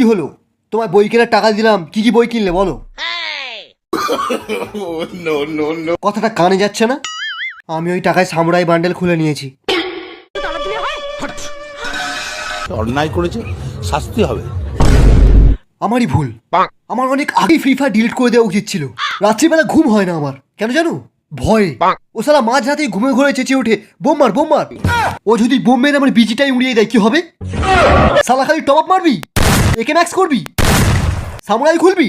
কি হলো? তোমার বই কেনার টাকা দিলাম কি কি বই কিনলে বলো? কথাটা কানে যাচ্ছে না? আমি ওই টাকায় সামুরাই বান্ডেল খুলে নিয়েছি। অন্যায় করেছে শাস্তি হবে। আমারই ভুল। আমার অনেক আগে ফ্রি ফায়ার ডিলিট করে দেওয়া উচিত ছিল। রাত্রিবেলা ঘুম হয় না আমার। কেন জানো? ভয়ে। ও সালা মাঝ রাতে ঘুমে ঘুরে চেঁচিয়ে ওঠে বোম মার বোম মার। ও যদি বোম মেরে আমার বিচিটাই উড়িয়ে দেয় কি হবে? সালা খালি টপ আপ মারবি? একে ম্যাক্স করবি। সামুরাই খুলবি।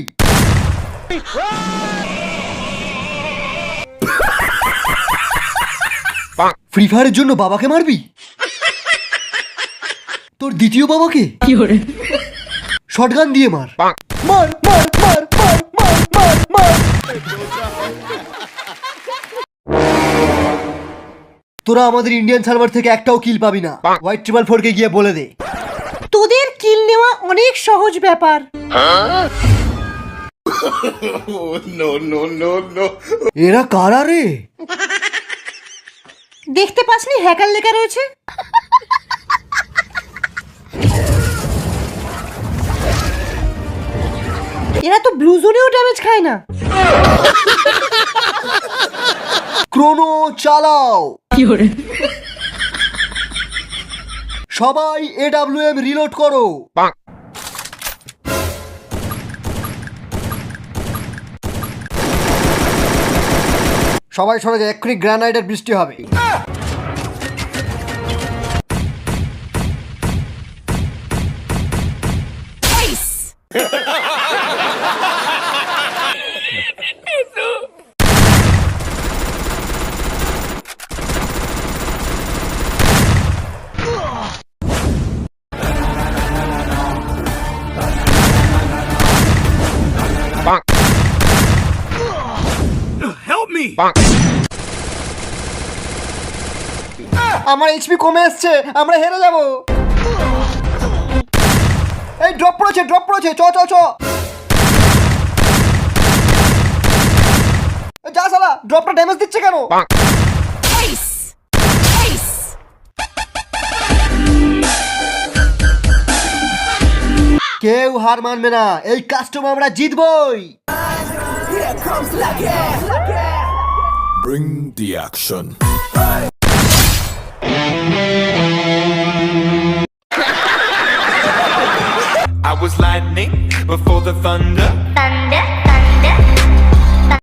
ফ্রি ফায়ারের জন্য বাবাকে মারবি। তোর দ্বিতীয় বাবাকে। শটগান দিয়ে মার। মার মার মার মার মার মার মার। তোরা আমাদের ইন্ডিয়ান সার্ভার থেকে একটাও কিল পাবি না। হোয়াইট ট্রিপল ফোর কে গিয়ে বলে দে। কিল নেওয়া অনেক সহজ ব্যাপার। এরা কারা রে? দেখতে পাসনি হ্যাকার লেখা রয়েছে? এরা তো ব্লু জোনেও ড্যামেজ খায় না। ক্রোনো চালাও। সবাই এডাব্লিউএম রিলোড করো। সবাই সরে যায় এক্ষুনি গ্রানাইডের বৃষ্টি হবে। আমার এইচপি কমে এসছে আমরা হেরে যাব। এই ড্রপ পড়েছে ড্রপ পড়েছে। চ চ চ। যা সালা ড্রপটা ড্যামেজ দিচ্ছে কেন? কেউ হার মানবে না এই কাস্টমার আমরা জিতবই। Bring the action. Hey! I was lightning before the thunder. Thunder, thunder.